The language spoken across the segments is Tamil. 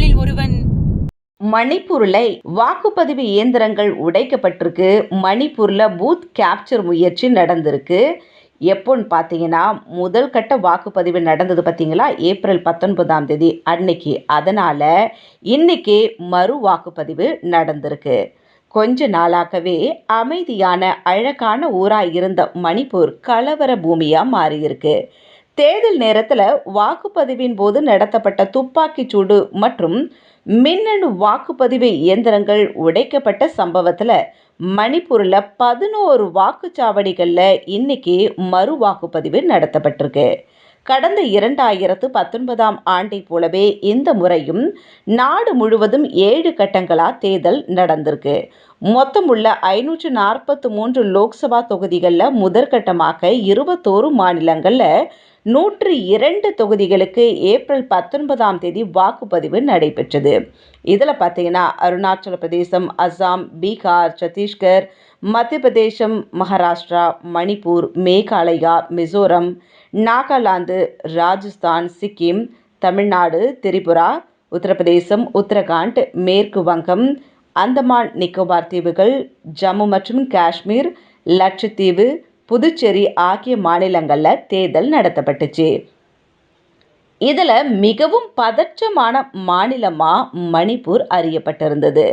வாக்குகளில் ஒருவன். மணிப்பூரில் வாக்குப்பதிவு இயந்திரங்கள் உடைக்கப்பட்டிருக்கு. மணிப்பூரில் பூத் கேப்சர் முயற்சி நடந்திருக்கு. எப்போன்னு பார்த்தீங்கன்னா முதல் கட்ட வாக்குப்பதிவு நடந்தது பார்த்தீங்களா? ஏப்ரல் பத்தொன்பதாம் தேதி அன்னைக்கு. அதனால் இன்னைக்கு மறு வாக்குப்பதிவு நடந்திருக்கு. கொஞ்ச நாளாகவே அமைதியான அழகான ஊராக இருந்த மணிப்பூர் கலவர பூமியாக மாறியிருக்கு. தேர்தல் நேரத்தில் வாக்குப்பதிவின் போது நடத்தப்பட்ட துப்பாக்கிச் சூடு மற்றும் மின்னணு வாக்குப்பதிவு இயந்திரங்கள் உடைக்கப்பட்ட சம்பவத்தில் மணிப்பூரில் பதினோரு வாக்குச்சாவடிகளில் இன்னைக்கு மறு வாக்குப்பதிவு நடத்தப்பட்டிருக்கு. கடந்த இரண்டாயிரத்து பத்தொன்பதாம் ஆண்டை போலவே இந்த முறையும் நாடு முழுவதும் ஏழு கட்டங்களாக தேர்தல் நடந்திருக்கு. மொத்தமுள்ள ஐநூற்று நாற்பத்து மூன்று லோக்சபா தொகுதிகளில் முதற்கட்டமாக இருபத்தோரு மாநிலங்களில் நூற்றி இரண்டு தொகுதிகளுக்கு ஏப்ரல் பத்தொன்பதாம் தேதி வாக்குப்பதிவு நடைபெற்றது. இதில் பார்த்தீங்கன்னா அருணாச்சல பிரதேசம் அஸ்ஸாம் பீகார் சத்தீஸ்கர் மத்திய பிரதேசம் மகாராஷ்டிரா மணிப்பூர் மேகாலயா மிசோரம் நாகாலாந்து ராஜஸ்தான் சிக்கிம் தமிழ்நாடு திரிபுரா உத்தரப்பிரதேசம் உத்தரகாண்ட் மேற்கு வங்கம் அந்தமான் நிக்கோபார் தீவுகள் ஜம்மு மற்றும் காஷ்மீர் லட்சத்தீவு புதுச்சேரி ஆகிய மாநிலங்களில் தேர்தல் நடத்தப்பட்டுச்சு. இதில் மிகவும் பதற்றமான மாநிலமாக மணிப்பூர் அறியப்பட்டிருந்தது.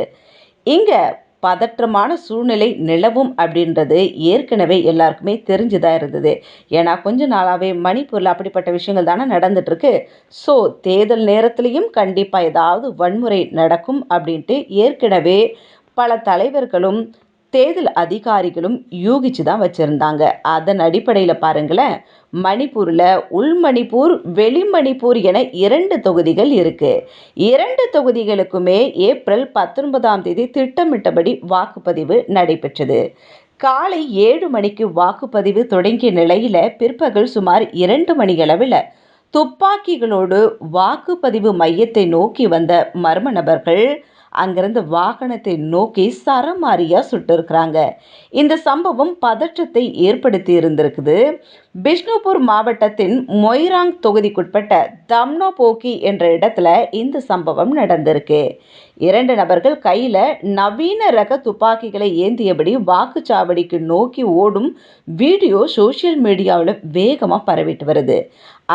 இங்கே பதற்றமான சூழ்நிலை நிலவும் அப்படின்றது ஏற்கனவே எல்லாருக்குமே தெரிஞ்சுதான் இருந்தது. ஏன்னா கொஞ்ச நாளாகவே மணிப்பூரில் அப்படிப்பட்ட விஷயங்கள் தானே நடந்துட்டுருக்கு. ஸோ தேர்தல் நேரத்துலேயும் கண்டிப்பாக ஏதாவது வன்முறை நடக்கும் அப்படின்ட்டு ஏற்கனவே பல தலைவர்களும் தேர்தல் அதிகாரிகளும் யூகிச்சு தான் வச்சுருந்தாங்க. அதன் அடிப்படையில் பாருங்களேன் மணிப்பூரில் உள் மணிப்பூர் வெளி மணிப்பூர் என இரண்டு தொகுதிகள் இருக்குது இரண்டு தொகுதிகளுக்குமே ஏப்ரல் பத்தொன்பதாம் தேதி திட்டமிட்டபடி வாக்குப்பதிவு நடைபெற்றது. காலை ஏழு மணிக்கு வாக்குப்பதிவு தொடங்கிய நிலையில் பிற்பகல் சுமார் இரண்டு மணியளவில் துப்பாக்கிகளோடு வாக்குப்பதிவு மையத்தை நோக்கி வந்த மர்ம நபர்கள் அங்கிருந்து வாகனத்தை நோக்கி சரமாரியாக சுட்டிருக்கிறாங்க. இந்த சம்பவம் பதற்றத்தை ஏற்படுத்தி இருந்திருக்குது. பிஷ்ணுபூர் மாவட்டத்தின் மொய்ராங் தொகுதிக்குட்பட்ட தம்னோ போக்கி என்ற இடத்துல இந்த சம்பவம் நடந்திருக்கு. இரண்டு நபர்கள் கையில் நவீன ரக துப்பாக்கிகளை ஏந்தியபடி வாக்குச்சாவடிக்கு நோக்கி ஓடும் வீடியோ சோஷியல் மீடியாவில் வேகமாக பரவிட்டு வருது.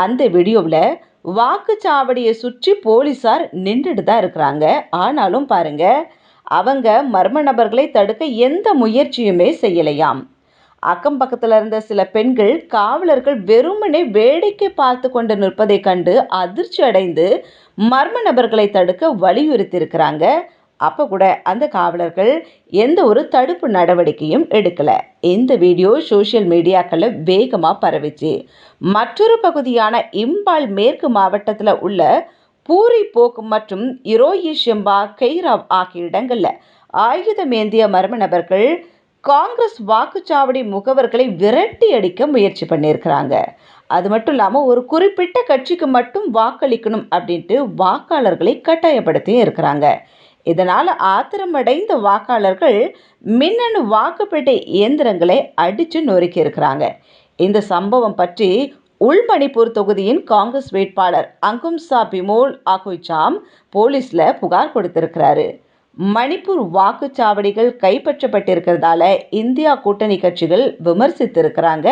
அந்த வீடியோவில் வாக்குச்சாவடியை சுற்றி போலீஸார் நின்றுட்டு தான் இருக்கிறாங்க. ஆனாலும் பாருங்க அவங்க மர்ம நபர்களை தடுக்க எந்த முயற்சியுமே செய்யலையாம். அக்கம் பக்கத்தில் இருந்த சில பெண்கள் காவலர்கள் வெறுமனே வேடிக்கை பார்த்து கொண்டு நிற்பதை கண்டு அதிர்ச்சி அடைந்து மர்ம நபர்களை தடுக்க வலியுறுத்தியிருக்கிறாங்க. அப்போ கூட அந்த காவலர்கள் எந்த ஒரு தடுப்பு நடவடிக்கையும் எடுக்கலை. இந்த வீடியோ சோஷியல் மீடியாக்களில் வேகமாக பரவிச்சு. மற்றொரு பகுதியான இம்பால் மேற்கு மாவட்டத்தில் உள்ள பூரி போக் மற்றும் இரோயி ஷெம்பா கெய்ராவ் ஆகிய இடங்களில் ஆயுதமேந்திய மர்ம நபர்கள் காங்கிரஸ் வாக்குச்சாவடி முகவர்களை விரட்டி அடிக்க முயற்சி பண்ணியிருக்கிறாங்க. அது மட்டும் இல்லாமல் ஒரு குறிப்பிட்ட கட்சிக்கு மட்டும் வாக்களிக்கணும் அப்படின்ட்டு வாக்காளர்களை கட்டாயப்படுத்தியும் இருக்கிறாங்க. இதனால் ஆத்திரமடைந்த வாக்காளர்கள் மின்னணு வாக்குப்பேட்டை இயந்திரங்களை அடித்து நொறுக்கி இருக்கிறாங்க. இந்த சம்பவம் பற்றி உள்மணிப்பூர் தொகுதியின் காங்கிரஸ் வேட்பாளர் அங்கும்சா பிமோல் ஆகுய்சாம் போலீஸில் புகார் கொடுத்திருக்கிறாரு. மணிப்பூர் வாக்குச்சாவடிகள் கைப்பற்றப்பட்டிருக்கிறதால இந்தியா கூட்டணி கட்சிகள் விமர்சித்திருக்கிறாங்க.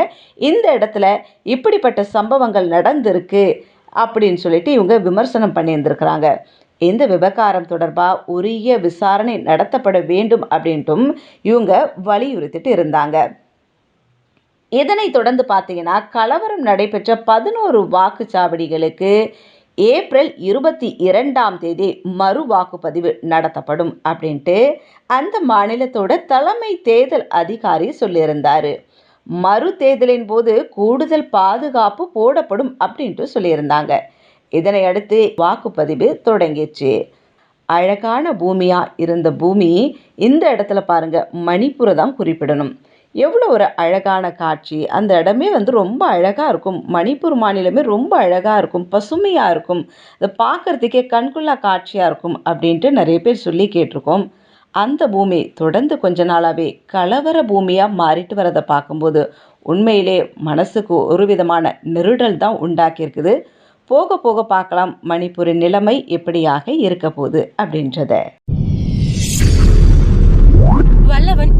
இந்த இடத்துல இப்படிப்பட்ட சம்பவங்கள் நடந்திருக்கு அப்படின்னு சொல்லிட்டு இவங்க விமர்சனம் பண்ணியிருந்திருக்கிறாங்க. இந்த விவகாரம் தொடர்பாக உரிய விசாரணை நடத்தப்பட வேண்டும் அப்படின்ட்டும் இவங்க வலியுறுத்திட்டு இருந்தாங்க. இதனைத் தொடர்ந்து பார்த்தீங்கன்னா கலவரம் நடைபெற்ற பதினோரு வாக்குச்சாவடிகளுக்கு ஏப்ரல் இருபத்தி இரண்டாம் தேதி மறு வாக்குப்பதிவு நடத்தப்படும் அப்படின்ட்டு அந்த மாநிலத்தோட தலைமை தேர்தல் அதிகாரி சொல்லியிருந்தார். மறு தேர்தலின் போது கூடுதல் பாதுகாப்பு போடப்படும் அப்படின்ட்டு சொல்லியிருந்தாங்க. இதனை அடுத்து வாக்குப்பதிவு தொடங்கிச்சு. அழகான பூமியாக இருந்த பூமி இந்த இடத்துல பாருங்கள் மணிப்பூரை தான் குறிப்பிடணும். எவ்வளோ ஒரு அழகான காட்சி. அந்த இடமே வந்து ரொம்ப அழகாக இருக்கும். மணிப்பூர் மாநிலமே ரொம்ப அழகாக இருக்கும். பசுமையாக இருக்கும். அதை பார்க்குறதுக்கே கண்குள்ளா காட்சியாக இருக்கும் அப்படின்ட்டு நிறைய பேர் சொல்லி கேட்டிருக்கோம். அந்த பூமி தொடர்ந்து கொஞ்ச நாளாகவே கலவர பூமியாக மாறிட்டு வரதை பார்க்கும்போது உண்மையிலே மனசுக்கு ஒரு விதமான நெருடல் தான் உண்டாக்கியிருக்குது. போக போக பார்க்கலாம் மணிப்பூரின் நிலைமை எப்படியாக இருக்க போகுது அப்படின்றத. வல்லவன்